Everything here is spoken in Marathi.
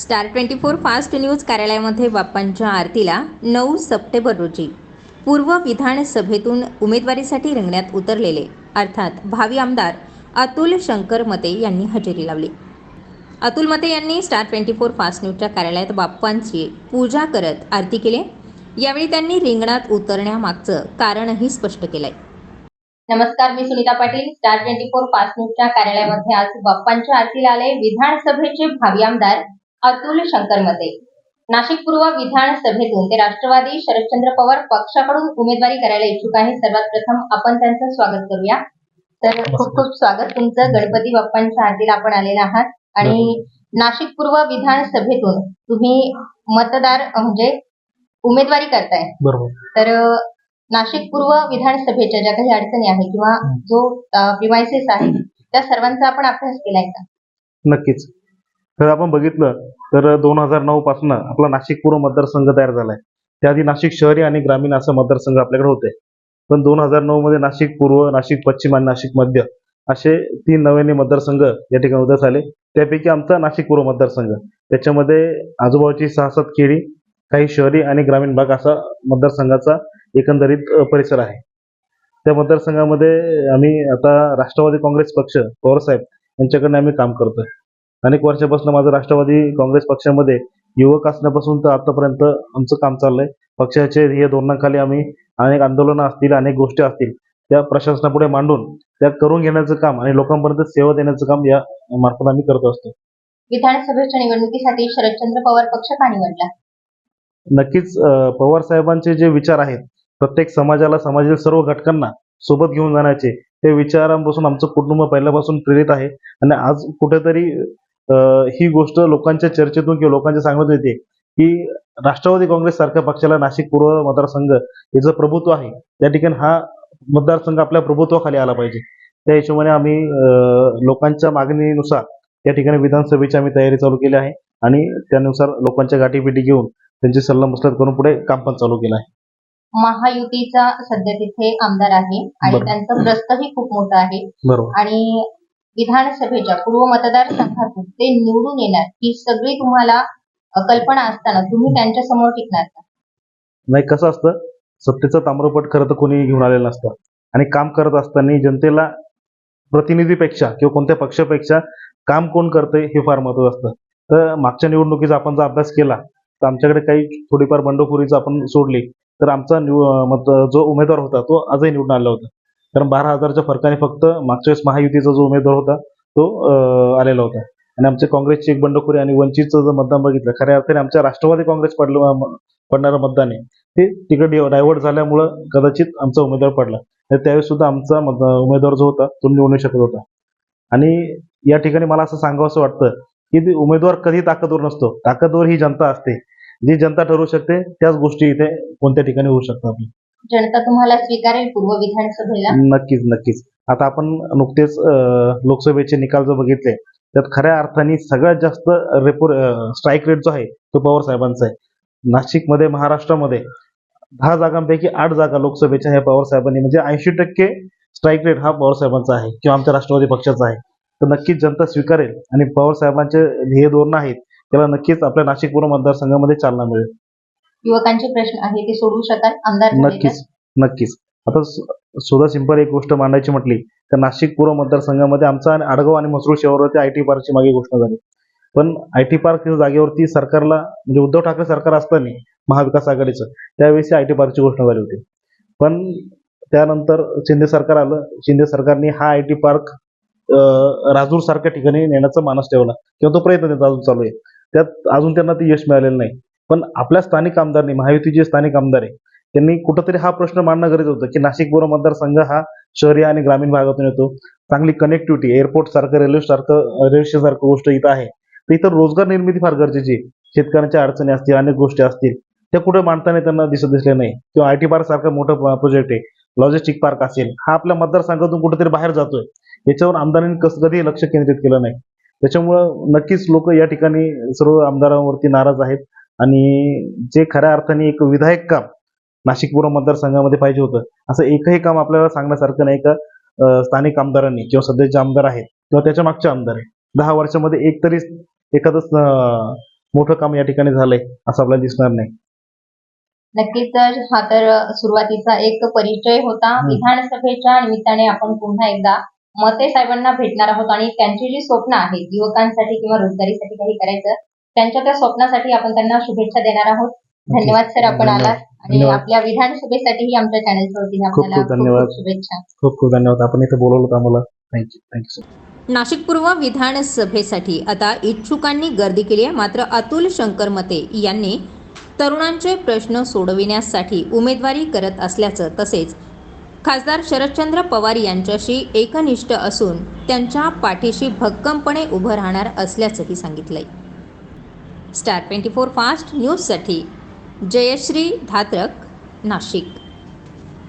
Star twenty four fast news कार्यालयामध्ये बाप्पांच्या आरतीला नऊ सप्टेंबर रोजी पूर्व विधानसभेतून उमेदवारीसाठी रिंगणात उतरलेले अर्थात भावी आमदार अतुल शंकर मते यांनी हजेरी लावली. अतुल मते यांनी स्टार ट्वेंटी फोर फास्ट न्यूजच्या कार्यालयात बाप्पांची पूजा करत आरती केली. यावेळी त्यांनी रिंगणात उतरण्यामागचं कारणही स्पष्ट केलंय. नमस्कार मी Sunita Patil. Star twenty four fast न्यूजच्या कार्यालयामध्ये आज बाप्पांच्या आरतीला आले विधानसभेचे भावी आमदार अतुल शंकर मते नाशिक पूर्व विधानसभेतून ते राष्ट्रवादी शरदचंद्र पवार पक्षाकडून उमेदवारी करायला इच्छुक आहे. सर्वात प्रथम आपण त्यांचं स्वागत करूया. तर खूप खूप स्वागत. तुमचं गणपती बाप्पांच्या आरतीला आपण आलेला आहात. आणि नाशिक पूर्व विधानसभेतून तुम्ही मतदार म्हणजे उमेदवारी करताय. बरोबर. तर नाशिक पूर्व विधानसभेच्या ज्या काही अडचणी आहेत किंवा जो प्रिमायसेस आहे त्या सर्वांचा आपण अभ्यास केलाय का? नक्कीच. तर आपण बघितलं तर दोन हजार नऊ पासून आपला नाशिक पूर्व मतदारसंघ तयार झालाय. त्याआधी नाशिक शहरी आणि ग्रामीण असं मतदारसंघ आपल्याकडे होते. पण दोन हजार नऊ मध्ये नाशिक पूर्व नाशिक पश्चिम आणि नाशिक मध्य असे तीन नव्याने मतदारसंघ या ठिकाणी उदयास आले. त्यापैकी आमचा नाशिक पूर्व मतदारसंघ. त्याच्यामध्ये आजूबाजूची सहा सात काही शहरी आणि ग्रामीण भाग असा मतदारसंघाचा एकंदरीत परिसर आहे. त्या मतदारसंघामध्ये आम्ही आता राष्ट्रवादी काँग्रेस पक्ष पवारसाहेब यांच्याकडनं आम्ही काम करतोय. अनेक वर्षापासून माझं राष्ट्रवादी काँग्रेस पक्षामध्ये युवक असण्यापासून तर आतापर्यंत आमचं काम चाललंय. पक्षाचे ध्येय धोरणाखाली आम्ही अनेक आंदोलनं असतील अनेक गोष्टी असतील त्या प्रशासनापुढे मांडून त्या करून घेण्याचं काम आणि लोकांपर्यंत सेवा देण्याचं काम या मार्फत आम्ही करत असतो. विधानसभेच्या निवडणुकीसाठी शरदचंद्र पवार पक्ष का निवडला? नक्कीच पवार साहेबांचे जे विचार आहेत प्रत्येक समाजाला समाजातील सर्व घटकांना सोबत घेऊन जाण्याचे ते विचारांपासून आमचं कुटुंब पहिल्यापासून प्रेरित आहे. आणि आज कुठेतरी ही गोष्ट लोकांच्या चर्चेतून किंवा लोकांच्या सांगण्यात येते की राष्ट्रवादी काँग्रेस सारख्या पक्षाला नाशिक पूर्व मतदारसंघ हे जे प्रभुत्व आहे. त्या ठिकाणी हा मतदारसंघ आपल्या प्रभुत्वाखाली आला पाहिजे. त्या हिशोबाने आम्ही लोकांच्या मागणीनुसार या ठिकाणी विधानसभेची आम्ही तयारी चालू केली आहे आणि त्यानुसार लोकांच्या गाठीभेटी घेऊन त्यांची सल्लामसलत करून पुढे काम पण चालू केलं आहे. महायुतीचा सध्या तिथे आमदार आहे आणि. त्यांचं प्रस्तही खूप मोठं आहे. आणि विधानसभेच्या पूर्व मतदारसंघातून ते निवडून येणार ही सगळी तुम्हाला कल्पना असताना तुम्ही त्यांच्यासमोर टिकणार का? नाही कसं असतं सत्तेचं ताम्रपट खरं तर कोणी घेऊन आलेलं नसतं. आणि काम करत असताना जनतेला प्रतिनिधीपेक्षा किंवा कोणत्या पक्षापेक्षा काम कोण करते हे फार महत्वाचं असतं. तर मागच्या निवडणुकीचा आपण जर अभ्यास केला तर आमच्याकडे काही थोडीफार बंडखोरीचं आपण सोडली तर आमचा निव मत जो उमेदवार होता तो आजही निवडून आला होता. कारण बारा हजारच्या फरकाने फक्त मागच्या वेळेस महायुतीचा जो उमेदवार होता तो आलेला होता. आणि आमच्या काँग्रेसची एक बंडखोरी आणि वंचितचं जर मतदान बघितलं खऱ्या अर्थाने आमच्या राष्ट्रवादी काँग्रेस पडलं पडणारं मतदान आहे. ते तिकडे डायव्हर्ट झाल्यामुळं कदाचित आमचा उमेदवार पडला. तर त्यावेळेस सुद्धा आमचा मत- उमेदवार जो होता तो निवडू शकत होता. आणि या ठिकाणी मला असं सांगावं असं वाटतं की ते उमेदवार कधी ताकदवर नसतो. ताकदवर ही जनता असते. जी जनता ठरवू शकते त्याच गोष्टी इथे कोणत्या ठिकाणी होऊ शकतात. आपल्या. जनता तुम्हाला स्वीकारेल पूर्व विधानसभेला? नक्कीच नक्कीच. आता आपण नुकतेच लोकसभेचे निकाल जर बघितले त्यात खऱ्या अर्थाने सगळ्यात जास्त रेपो स्ट्राईक रेट जो आहे तो पवार साहेबांचा आहे. नाशिकमध्ये महाराष्ट्रामध्ये दहा जागांपैकी आठ जागा लोकसभेच्या ह्या पवार साहेबांनी म्हणजे ऐंशी टक्के स्ट्राईक रेट हा पवार साहेबांचा आहे किंवा आमच्या राष्ट्रवादी पक्षाचा आहे. तर नक्कीच जनता स्वीकारेल आणि पवार साहेबांचे ध्येय धोरण आहेत त्याला नक्कीच आपल्या नाशिक पूर्व मतदारसंघामध्ये चालना मिळेल. युवकांचे प्रश्न आहे ते सोडवू शकाल आमदार? नक्कीच नक्कीच. आता सुधा सिंपल एक गोष्ट मांडायची म्हटली तर नाशिक पूर्व मतदारसंघामध्ये आमचा आणि आडगाव आणि मसरूळ शहरावरती आय टी पार्कची मागे घोषणा झाली. पण आय टी पार्क जागेवरती सरकारला म्हणजे उद्धव ठाकरे सरकार असताना महाविकास आघाडीचं त्यावेळेस आय टी पार्कची घोषणा झाली होती. पण त्यानंतर शिंदे सरकार आलं शिंदे सरकारने हा आय टी पार्क राजूर सारख्या ठिकाणी नेण्याचा मानस ठेवला. किंवा तो प्रयत्न त्यांचा अजून चालू आहे. त्यात अजून त्यांना ते यश मिळालेलं नाही. पण आपल्या स्थानिक आमदारनी महायुतीचे स्थानिक आमदार आहे त्यांनी कुठंतरी हा प्रश्न मांडणं गरजेचं होतं की नाशिक पूर्व मतदारसंघ हा शहरी आणि ग्रामीण भागातून येतो. चांगली कनेक्टिव्हिटी एअरपोर्ट सारखं रेल्वे सारखं रेल्वे सारखं गोष्ट इथं आहे. तर इथं रोजगार निर्मिती फार गरजेची आहे. शेतकऱ्यांच्या अडचणी असतील अनेक गोष्टी असतील त्या कुठे मांडताना त्यांना दिसत दिसल्या नाही. किंवा आय टी पार्क सारखं मोठं प्रोजेक्ट आहे लॉजिस्टिक पार्क असेल हा आपल्या मतदारसंघातून कुठेतरी बाहेर जातोय. याच्यावर आमदारांनी कसं कधीही लक्ष केंद्रित केलं नाही. त्याच्यामुळं नक्कीच लोक या ठिकाणी सर्व आमदारांवरती नाराज आहेत. आणि जे खऱ्या अर्थाने एक विधायक काम नाशिक पूर्व मतदारसंघामध्ये पाहिजे होतं असं एकही काम आपल्याला सांगण्यासारखं नाही का स्थानिक आमदारांनी किंवा सध्याचे आमदार आहेत किंवा त्याच्या मागचे आमदार आहेत. दहा वर्षामध्ये एक तरी एखादं अं, मोठं काम या ठिकाणी झालंय असं आपल्याला दिसणार नाही. नक्कीच तर हा तर सुरुवातीचा एक परिचय होता. विधानसभेच्या निमित्ताने आपण पुन्हा एकदा मते साहेबांना भेटणार आहोत आणि त्यांची जी स्वप्न आहेत युवकांसाठी किंवा रोजगारीसाठी काही करायचं त्यांच्या त्या स्वप्नासाठी आपण त्यांना शुभेच्छा देणार आहोत. धन्यवाद सर आपण. आलात. आणि धन्यवाद. आपल्या विधानसभेसाठीही आमच्या चॅनलच्या वतीने खूप आपल्याला खूप धन्यवाद. खूप शुभेच्छा. खूप खूप धन्यवाद. आपण इथे बोलवलं होतं आम्हाला. थँक्यू थँक्यू सर नाशिक पूर्व विधानसभेसाठी आता इच्छुकांनी गर्दी केली आहे. मात्र अतुल शंकर मते यांनी तरुणांचे प्रश्न सोडविण्यासाठी उमेदवारी करत असल्याचं तसेच खासदार शरदचंद्र पवार यांच्याशी एकनिष्ठ असून त्यांच्या पाठीशी भक्कमपणे उभं राहणार असल्याचंही सांगितलंय. स्टार ट्वेंटी फोर फास्ट न्यूजसाठी जयश्री धात्रक नाशिक.